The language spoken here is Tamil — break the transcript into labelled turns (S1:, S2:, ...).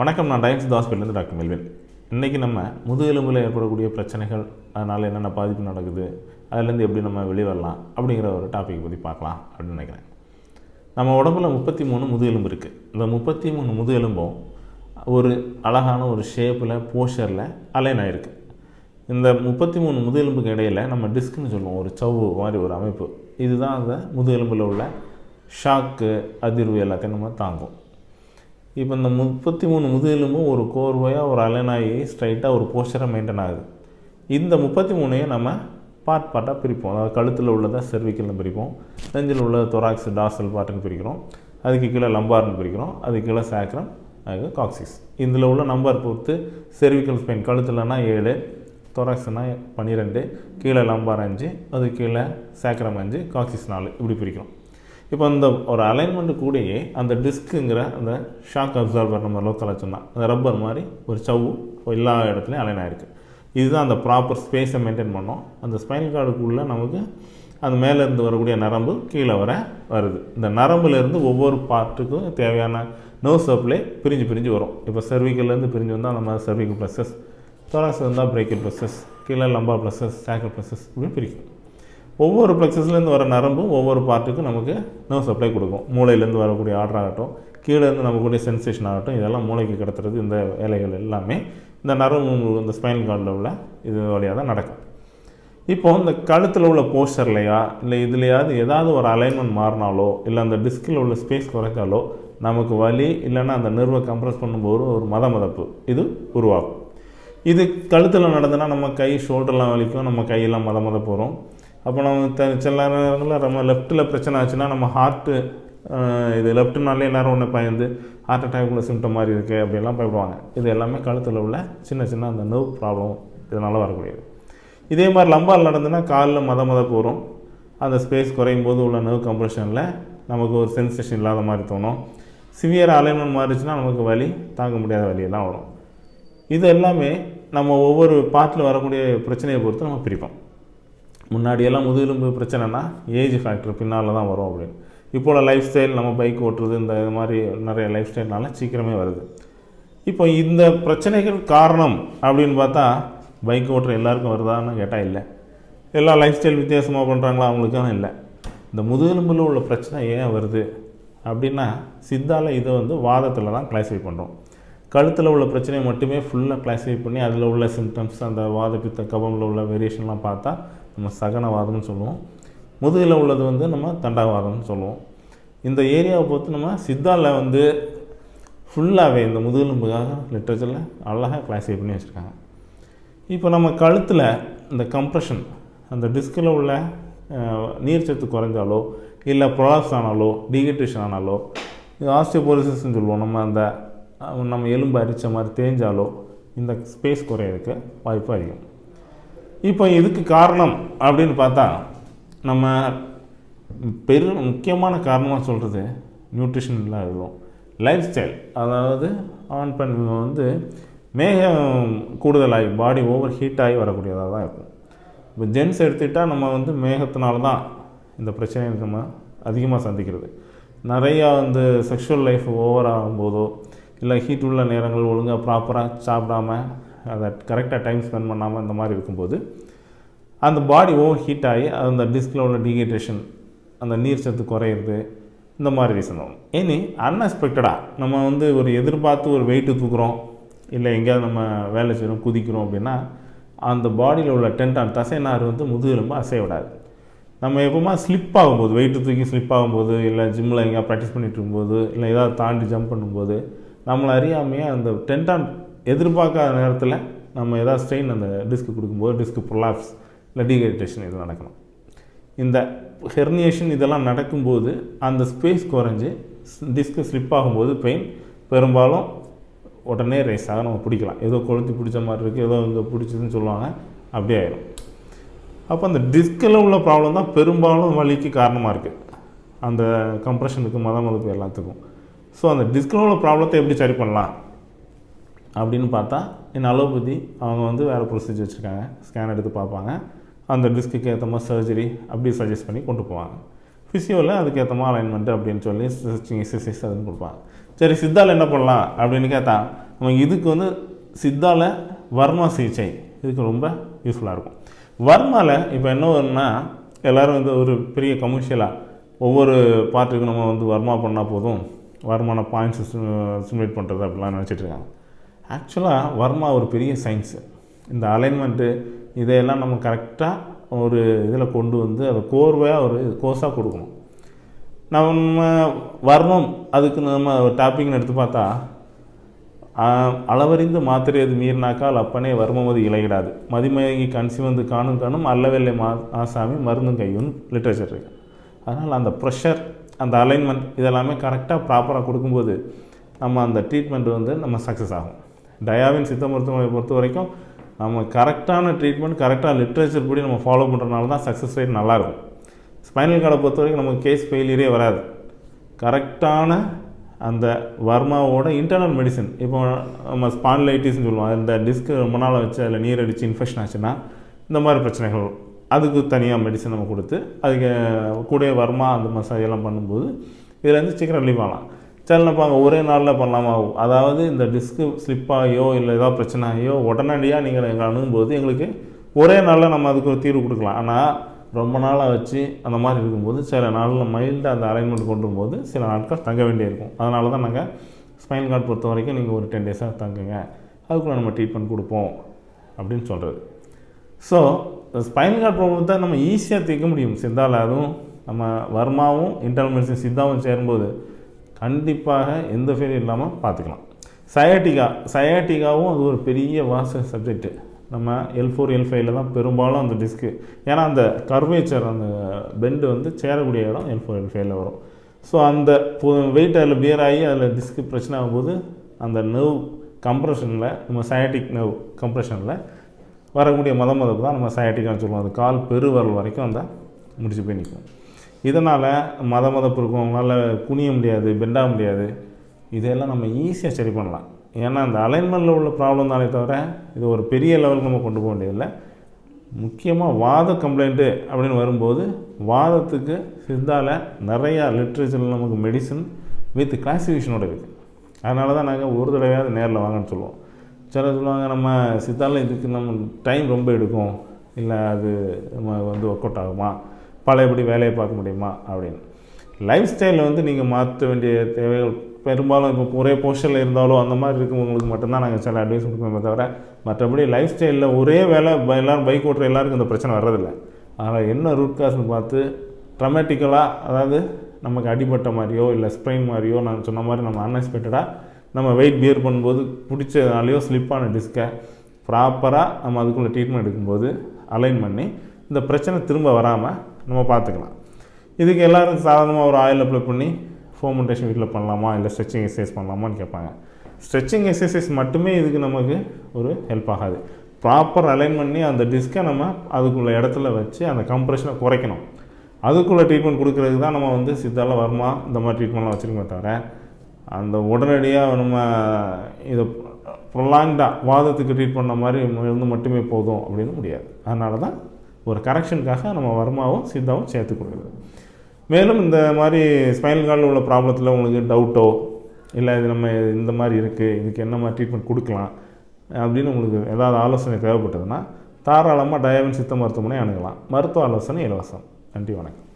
S1: வணக்கம் நான் டைம்ஸ் ஹாஸ்பிட்டலேருந்து டாக்டர் மெல்வின். இன்றைக்கி நம்ம முதுகெலும்பில் ஏற்படக்கூடிய பிரச்சனைகள் அதனால் என்னென்ன பாதிப்பு நடக்குது அதுலேருந்து எப்படி நம்ம வெளியே வரலாம் அப்படிங்கிற ஒரு டாப்பிக் பற்றி பார்க்கலாம் அப்படின்னு நினைக்கிறேன். நம்ம உடம்புல முப்பத்தி மூணு முதுகெலும்பு இருக்குது இந்த முப்பத்தி மூணு முதுகெலும்பும் ஒரு அழகான ஒரு ஷேப்பில் போஸ்டரில் அலைன் ஆகிருக்கு இந்த முப்பத்தி மூணு முதுகெலும்புக்கு இடையில் நம்ம டிஸ்க்னு சொல்லுவோம் ஒரு சவ்வு மாதிரி ஒரு அமைப்பு. இதுதான் அந்த முதுகெலும்பில் உள்ள ஷாக்கு அதிர்வு எல்லாத்தையும் நம்ம தாங்கும். இப்போ இந்த முப்பத்தி மூணு முதுகெலும்பும் ஒரு கோர்வையாக ஒரு அலைனாகி ஸ்ட்ரைட்டாக ஒரு போஸ்டராக மெயின்டைன் ஆகுது. இந்த முப்பத்தி மூணையும் நம்ம பார்ட் பார்ட்டாக பிரிப்போம். அதாவது கழுத்தில் உள்ளதை செர்விக்கல்னு பிரிப்போம். நெஞ்சில் உள்ள தொராக்ஸ் டாசல் பார்ட்டுன்னு பிரிக்கிறோம். அதுக்கு கீழே லம்பார்னு பிரிக்கிறோம். அதுக்கு கீழே சேக்ரம் அது காக்சிஸ் இதில் உள்ள நம்பர் பொறுத்து செர்விக்கல் ஸ்பெயின் கழுத்துலனா ஏழு தொராக்ஸ்னா பன்னிரெண்டு கீழே லம்பார் அஞ்சு அது கீழே சேக்ரம் அஞ்சு காக்சிஸ் நாலு. இப்படி பிரிக்கிறோம். இப்போ அந்த ஒரு அலைன்மெண்ட் கூடயே அந்த டிஸ்க்குங்கிற அந்த ஷாக் அப்சார்பர் நம்ம லோக்கலாக சொன்னால் அந்த ரப்பர் மாதிரி ஒரு சவ்வு எல்லா இடத்துலையும் அலைன் ஆகிருக்கு இதுதான் அந்த ப்ராப்பர் ஸ்பேஸை மெயின்டைன் பண்ணோம். அந்த ஸ்பைனல் கார்டுக்குள்ளே நமக்கு அந்த மேலேருந்து வரக்கூடிய நரம்பு கீழே வர வருது. இந்த நரம்புலேருந்து ஒவ்வொரு பார்ட்டுக்கும் தேவையான நர்வ் சப்ளை பிரிஞ்சு பிரிஞ்சு வரும். இப்போ செர்விக்கல்லேருந்து பிரிஞ்சு வந்தால் நம்ம செர்விக்கல் ப்ளஸஸ் தொராக்ஸ் இருந்தால் பிரேக்கல் ப்ளஸஸ் கீழே லம்பா ப்ளஸஸ் சேக்கல் ப்ளஸஸ் இப்படி பிரிக்கும். ஒவ்வொரு ப்ளெக்ஸஸ்லேருந்து வர நரம்பும் ஒவ்வொரு பார்ட்டுக்கும் நமக்கு நர்வ் சப்ளை கொடுக்கும். மூளையிலேருந்து வரக்கூடிய ஆர்டர் ஆகட்டும் கீழேருந்து நமக்குடைய சென்சேஷன் ஆகட்டும் இதெல்லாம் மூளைக்கு கிடத்துறது இந்த வேலைகள் எல்லாமே இந்த நரம்பு இந்த ஸ்பைனல் கார்டில் உள்ள இது வழியாக தான் நடக்கும். இப்போது இந்த கழுத்தில் உள்ள போஸ்டர்லையா இல்லை இதுலையாவது ஏதாவது ஒரு அலைன்மெண்ட் மாறினாலோ இல்லை அந்த டிஸ்கில் உள்ள ஸ்பேஸ் குறைச்சாலோ நமக்கு வலி இல்லைன்னா அந்த நர்வை கம்ப்ரஸ் பண்ணும்போது ஒரு மத மதப்பு இது உருவாகும். இது கழுத்தில் நடந்ததுன்னா நம்ம கை ஷோல்டர்லாம் வலிக்கும் நம்ம கையெல்லாம் மத மத போகிறோம் அப்போ நம்ம த சில நேரங்களில் நம்ம லெஃப்ட்டில் பிரச்சனை ஆச்சுன்னா நம்ம ஹார்ட்டு இது லெஃப்ட்டுனாலே எல்லோரும் ஒன்று பயந்து ஹார்ட் அட்டாக் உள்ள சிம்டம் மாதிரி இருக்குது அப்படிலாம் பயப்படுவாங்க. இது எல்லாமே கழுத்தில் உள்ள சின்ன சின்ன அந்த நர்வ் ப்ராப்ளம் இதனால் வரக்கூடியது. இதே மாதிரி லம்பால் நடந்துன்னா காலில் மத மத போகிறோம் அந்த ஸ்பேஸ் குறையும் போது உள்ள நர்வ் கம்ப்ரெஷனில் நமக்கு ஒரு சென்சேஷன் இல்லாத மாதிரி தோணும். சிவியர் அலைன்மெண்ட் மாறிச்சுன்னா நமக்கு வலி தாங்க முடியாத வலியெல்லாம் வரும். இது எல்லாமே நம்ம ஒவ்வொரு பார்ட்டில் வரக்கூடிய பிரச்சனையை பொறுத்து நம்ம பிரிப்போம். முன்னாடியெல்லாம் முதுகெலும்பு பிரச்சனைனா ஏஜ் ஃபேக்டர் பின்னால் தான் வரும் அப்படின்னு இப்போ லைஃப் ஸ்டைல் நம்ம பைக் ஓட்டுறது இந்த இது மாதிரி நிறைய லைஃப் ஸ்டைல்னால சீக்கிரமே வருது. இப்போ இந்த பிரச்சனைகள் காரணம் அப்படின்னு பார்த்தா பைக் ஓட்டுற எல்லாருக்கும் வருதான்னு கேட்டால் இல்லை. எல்லா லைஃப் ஸ்டைல் வித்தியாசமாக பண்ணுறாங்களா அவங்களுக்கான இல்லை. இந்த முதுகெலும்பில் உள்ள பிரச்சனை ஏன் வருது? அப்படின்னா சித்தால இதை வந்து வாதத்தில் தான் கிளாஸிஃபை பண்ணுறோம் கழுத்தில் உள்ள பிரச்சனையை மட்டுமே ஃபுல்லாக கிளாஸிஃபை பண்ணி அதில் உள்ள சிம்டம்ஸ் அந்த வாத பித்த கபமில் உள்ள வேரியேஷன்லாம் பார்த்தா நம்ம சகனவாதம்னு சொல்லுவோம். முதுகில் உள்ளது வந்து நம்ம தண்டாவாதம்னு சொல்லுவோம். இந்த ஏரியாவை பொறுத்து நம்ம சித்தாவில் வந்து ஃபுல்லாகவே இந்த முதுகெலும்புக்காக லிட்ரேச்சரில் அழகாக கிளாஸிஃபை பண்ணி வச்சுருக்காங்க. இப்போ நம்ம கழுத்தில் இந்த கம்ப்ரெஷன் அந்த டிஸ்கில் உள்ள நீர்ச்சத்து குறைஞ்சாலோ இல்லை ப்ரொலாப்ஸ் ஆனாலோ டீஹைட்ரேஷன் ஆனாலோ இது ஆஸ்டியோபோரிசஸ்ன்னு சொல்லுவோம். நம்ம அந்த நம்ம எலும்பு அரித்த மாதிரி தேஞ்சாலோ இந்த ஸ்பேஸ் குறையிறதுக்கு வாய்ப்பு அதிகம். இப்போ இதுக்கு காரணம் அப்படின்னு பார்த்தா நம்ம பெரு முக்கியமான காரணமாக சொல்கிறது நியூட்ரிஷன் இல்லாததும் லைஃப் ஸ்டைல் அதாவது ஆன் பெண் வந்து மேகம் கூடுதலாகி பாடி ஓவர் ஹீட் ஆகி வரக்கூடியதாக தான் இருக்கும். இப்போ ஜென்ஸ் எடுத்துக்கிட்டால் நம்ம வந்து மேகத்தினால தான் இந்த பிரச்சனையை நம்ம அதிகமாக சந்திக்கிறது. நிறையா வந்து செக்ஷுவல் லைஃப் ஓவர் ஆகும்போதோ இல்லை ஹீட் உள்ள நேரங்கள் ஒழுங்காக ப்ராப்பராக சாப்பிடாம அதை கரெக்டாக டைம் ஸ்பெண்ட் பண்ணாமல் இந்த மாதிரி இருக்கும்போது அந்த பாடி ஓவர் ஹீட் ஆகி அந்த டிஸ்கில் உள்ள டீஹைட்ரேஷன் அந்த நீர் சத்து குறையிறது இந்த மாதிரி ரீசன் வரும். இனி அன்எக்ஸ்பெக்டடாக நம்ம வந்து ஒரு எதிர்பார்த்து ஒரு வெயிட்டு தூக்குறோம் இல்லை எங்கேயாவது நம்ம வேலை செய்கிறோம் குதிக்கிறோம் அப்படின்னா அந்த பாடியில் உள்ள டென்டான் தசைநார் வந்து முதுகெலும்பு அசைய விடாது. நம்ம எப்போமா ஸ்லிப் ஆகும்போது வெயிட்டு தூக்கி ஸ்லிப் ஆகும்போது இல்லை ஜிம்மில் எங்கேயா ப்ராக்டிஸ் பண்ணிகிட்டு இருக்கும்போது இல்லை ஏதாவது தாண்டி ஜம்ப் பண்ணும்போது நம்மளை அறியாமையே அந்த டென்டான் எதிர்பார்க்காத நேரத்தில் நம்ம ஏதாவது ஸ்ட்ரெயின் அந்த டிஸ்க்கு கொடுக்கும்போது டிஸ்க்கு ப்ரொலாப்ஸ் இல்லை டீஹைட்ரேஷன் இது நடக்கணும். இந்த ஹெர்னியேஷன் இதெல்லாம் நடக்கும்போது அந்த ஸ்பேஸ் குறைஞ்சி டிஸ்க்கு ஸ்லிப் ஆகும்போது பெயின் பெரும்பாலும் உடனே ரேஸாக நம்ம பிடிக்கலாம். ஏதோ கொளுத்தி பிடிச்ச மாதிரி இருக்குது ஏதோ இங்கே பிடிச்சதுன்னு சொல்லுவாங்க அப்படியே ஆயிடும் அப்போ அந்த டிஸ்கில் உள்ள ப்ராப்ளம் தான் பெரும்பாலும் வலிக்கு காரணமாக இருக்குது அந்த கம்ப்ரெஷனுக்கு மத மதிப்பு எல்லாத்துக்கும். ஸோ அந்த டிஸ்கில் உள்ள ப்ராப்ளத்தை எப்படி சரி பண்ணலாம்? அப்படின்னு பார்த்தா என் அலோபதி அவங்க வந்து வேறு ப்ரொசீஜர் வச்சுருக்காங்க. ஸ்கேன் எடுத்து பார்ப்பாங்க. அந்த டிஸ்க்குக்கு ஏற்ற மாதிரி சர்ஜரி அப்படி சஜஸ்ட் பண்ணி கொண்டு போவாங்க. ஃபிசியோவில் அதுக்கேற்ற மாதிரி அலைன்மெண்ட் அப்படின்னு சொல்லி ஸ்ட்ரெச்சிங் எக்ஸசைஸ் அதுன்னு கொடுப்பாங்க. சரி சித்தாவில் என்ன பண்ணலாம் அப்படின்னு கேட்டால் நம்ம இதுக்கு வந்து சித்தாவில் வர்மா சிகிச்சை. இதுக்கு ரொம்ப யூஸ்ஃபுல்லாக இருக்கும். வர்மாவில் இப்போ என்ன வரும்னா எல்லோரும் வந்து ஒரு பெரிய கமர்ஷியலாக ஒவ்வொரு பார்ட்டுக்கும் நம்ம வந்து வர்மா பண்ணால் போதும். வருமான பாயிண்ட்ஸ் சிமுலேட் பண்ணுறது அப்படிலாம் நினச்சிட்ருக்காங்க ஆக்சுவலாக வர்மா ஒரு பெரிய சயின்ஸு இந்த அலைன்மெண்ட்டு இதையெல்லாம் நம்ம கரெக்டாக ஒரு இதில் கொண்டு வந்து அதை கோர்வையாக ஒரு கோர்ஸாக கொடுக்கணும். நம்ம வர்ணம் அதுக்கு நம்ம ஒரு டாப்பிக்னு எடுத்து பார்த்தா அளவறிந்து அளவறிந்து மாத்திரையது மீறினாக்கால் அப்பனே வர்மமது இலையிடாது. மதிமயங்கி கண் சிவந்து காணும் காணும் அல்லவெல்லை மா ஆசாமி மருந்தும் கையுன்னு லிட்ரேச்சர் இருக்கு. அதனால் அந்த ப்ரெஷர் அந்த அலைன்மெண்ட் இதெல்லாமே கரெக்டாக ப்ராப்பராக கொடுக்கும்போது நம்ம அந்த ட்ரீட்மெண்ட் வந்து நம்ம சக்ஸஸ் ஆகும். டயாவின் சித்த மருத்துவமனையை பொறுத்த வரைக்கும் நம்ம கரெக்டான ட்ரீட்மெண்ட் கரெக்டாக லிட்ரேச்சர் படி நம்ம ஃபாலோ பண்ணுறதுனால தான் சக்ஸஸ் ரேட் நல்லாயிருக்கும். ஸ்பைனல் கார்டை பொறுத்த வரைக்கும் நமக்கு கேஸ் ஃபெயிலியரே வராது. கரெக்டான அந்த வர்மாவோட இன்டர்னல் மெடிசன் இப்போ நம்ம ஸ்பான்லைட்டிஸ்னு சொல்லுவோம் இந்த டிஸ்க் ரொம்ப நாள் வச்சு அதில் நீர் அடித்து இன்ஃபெக்ஷன் ஆச்சுன்னா இந்த மாதிரி பிரச்சனைகள் வரும். அதுக்கு தனியாக மெடிசன் நம்ம கொடுத்து அதுக்கு கூட வர்மா அந்த மசாஜ் எல்லாம் பண்ணும்போது வந்து சீக்கிரம் ரிலீவ் ஆகலாம். சரி நம்ம ஒரே நாளில் பண்ணலாமா அதாவது இந்த டிஸ்க்கு ஸ்லிப் ஆகியோ இல்லை ஏதாவது பிரச்சனை ஆகியோ உடனடியாக நீங்கள் எங்களை அணுகும்போது எங்களுக்கு ஒரே நாளில் நம்ம அதுக்கு ஒரு தீர்வு கொடுக்கலாம். ஆனால் ரொம்ப நாளாக வச்சு அந்த மாதிரி இருக்கும்போது சில நாளில் மைல்டாக அந்த அலைன்மெண்ட் கொண்டு வரும்போது சில நாட்கள் தங்க வேண்டியிருக்கும் அதனால தான் நாங்கள் ஸ்பைன் கார்டு பொறுத்த வரைக்கும் நீங்கள் ஒரு டென் டேஸாக தங்குங்க. அதுக்குள்ளே நம்ம ட்ரீட்மெண்ட் கொடுப்போம் அப்படின்னு சொல்கிறது ஸோ ஸ்பைன் கார்டு ப்ராப்ளத்தை நம்ம ஈஸியாக தீர்க்க முடியும். சித்தாவில் அதுவும் நம்ம வர்மாவும் இன்டர்னல் மெடிசன் சித்தாவும் சேரும்போது கண்டிப்பாக எந்த ஃபெயிலியர் இல்லாமல் பார்த்துக்கலாம். சயாட்டிகா சயாட்டிகாவும் அது ஒரு பெரிய வாச சப்ஜெக்ட்டு நம்ம எல் ஃபோர் எல் ஃபைவ்ல தான் பெரும்பாலும் அந்த டிஸ்க்கு ஏன்னா அந்த கர்வேச்சர் அந்த பெண்டு வந்து சேரக்கூடிய இடம் எல் ஃபோர் எல் ஃபைவ்ல வரும். ஸோ அந்த வெயிட் அதில் பியர் ஆகி அதில் டிஸ்க்கு பிரச்சனை ஆகும்போது அந்த நர்வ் கம்ப்ரெஷனில் நம்ம சயாட்டிக் நர்வ் கம்ப்ரெஷனில் வரக்கூடிய மத மதப்பு தான் நம்ம சயாட்டிக்கான்னு சொல்லுவோம் அது கால் பெருவரல் வரைக்கும் அந்த முடிச்சு போய் நிற்கும். இதனால் மத மதப்பு இருக்கும் அவங்களால குனிய முடியாது பெண்டாக முடியாது. இதையெல்லாம் நம்ம ஈஸியாக சரி பண்ணலாம். ஏன்னா அந்த அலைன்மெண்ட்டில் உள்ள ப்ராப்ளம் தானே தவிர இது ஒரு பெரிய லெவலுக்கு நம்ம கொண்டு போக வேண்டியதில்லை. முக்கியமாக வாத கம்ப்ளைண்ட்டு அப்படின்னு வரும்போது வாதத்துக்கு சித்தால நிறையா லிட்ரேச்சரில் நமக்கு மெடிசன் வித் கிளாசிஃபிகேஷனோட இருக்குது அதனால தான் நாங்கள் ஒரு தடவையாவது நேரில் வாங்கன்னு சொல்லுவோம். சிலர் சொல்லுவாங்க நம்ம சித்தாலும் இதுக்கு நம்ம டைம் ரொம்ப எடுக்கும். இல்லை அது நம்ம வந்து ஒர்க் அவுட் ஆகுமா? பழையபடி வேலையை பார்க்க முடியுமா அப்படின்னு. லைஃப் ஸ்டைலில் வந்து நீங்கள் மாற்ற வேண்டிய தேவைகள் பெரும்பாலும் இப்போ ஒரே போஸ்டரில் இருந்தாலோ அந்த மாதிரி இருக்கவங்களுக்கு மட்டும்தான் நாங்கள் சில அட்வைஸ் கொடுப்போமே தவிர மற்றபடி லைஃப் ஸ்டைலில் ஒரே வேலை எல்லோரும் பைக் ஓட்டுற எல்லாருக்கும் இந்த பிரச்சனை வர்றதில்லை. அதனால் என்ன ரூட் காஸ்னு பார்த்து ட்ரமேட்டிக்கலாக அதாவது நமக்கு அடிபட்ட மாதிரியோ இல்லை ஸ்ப்ரெயின் மாதிரியோ நான் சொன்ன மாதிரி நம்ம அன்எக்ஸ்பெக்டடாக நம்ம வெயிட் பியர் பண்ணும்போது பிடிச்சதுனாலையோ ஸ்லிப்பான டிஸ்கை ப்ராப்பராக நம்ம அதுக்குள்ளே ட்ரீட்மெண்ட் எடுக்கும்போது அலைன் பண்ணி இந்த பிரச்சனை திரும்ப வராமல் நம்ம பார்த்துக்கலாம். இதுக்கு எல்லோரும் சாதாரணமாக ஒரு ஆயில் அப்ளை பண்ணி ஃபோமெண்டேஷன் வீட்டில் பண்ணலாமா? இல்லை ஸ்ட்ரெச்சிங் எக்ஸசைஸ் பண்ணலாமான்னு கேட்பாங்க. ஸ்ட்ரெச்சிங் எக்ஸசைஸ் மட்டுமே இதுக்கு நமக்கு ஒரு ஹெல்ப் ஆகாது. ப்ராப்பர் அலைன் பண்ணி அந்த டிஸ்கை நம்ம அதுக்குள்ள இடத்துல வச்சு அந்த கம்ப்ரெஷனை குறைக்கணும். அதுக்குள்ளே ட்ரீட்மெண்ட் கொடுக்கறதுக்கு தான் நம்ம வந்து சித்தால வர்மா இந்த மாதிரி ட்ரீட்மெண்ட்லாம் வச்சுருக்கோமே தவிர அந்த உடனடியாக நம்ம இதை ப்ரொலாங்டாக வாதத்துக்கு ட்ரீட் பண்ண மாதிரி இருந்து மட்டுமே போதும் அப்படின்னு முடியாது. அதனால தான் ஒரு கரெக்ஷனுக்காக நம்ம வர்மாவும் சித்தாவும் சேர்த்து கொடுக்குறது மேலும் இந்த மாதிரி ஸ்பைனல் கார்டில் உள்ள ப்ராப்ளத்தில் உங்களுக்கு டவுட்டோ இல்லை இது நம்ம இந்த மாதிரி இருக்குது இதுக்கு என்ன மாதிரி ட்ரீட்மெண்ட் கொடுக்கலாம் அப்படின்னு உங்களுக்கு ஏதாவது ஆலோசனை தேவைப்பட்டதுன்னா தாராளமாக டயாவின் சித்த மருத்துவமனை அணுகலாம். மருத்துவ ஆலோசனை இலவசம். நன்றி வணக்கம்.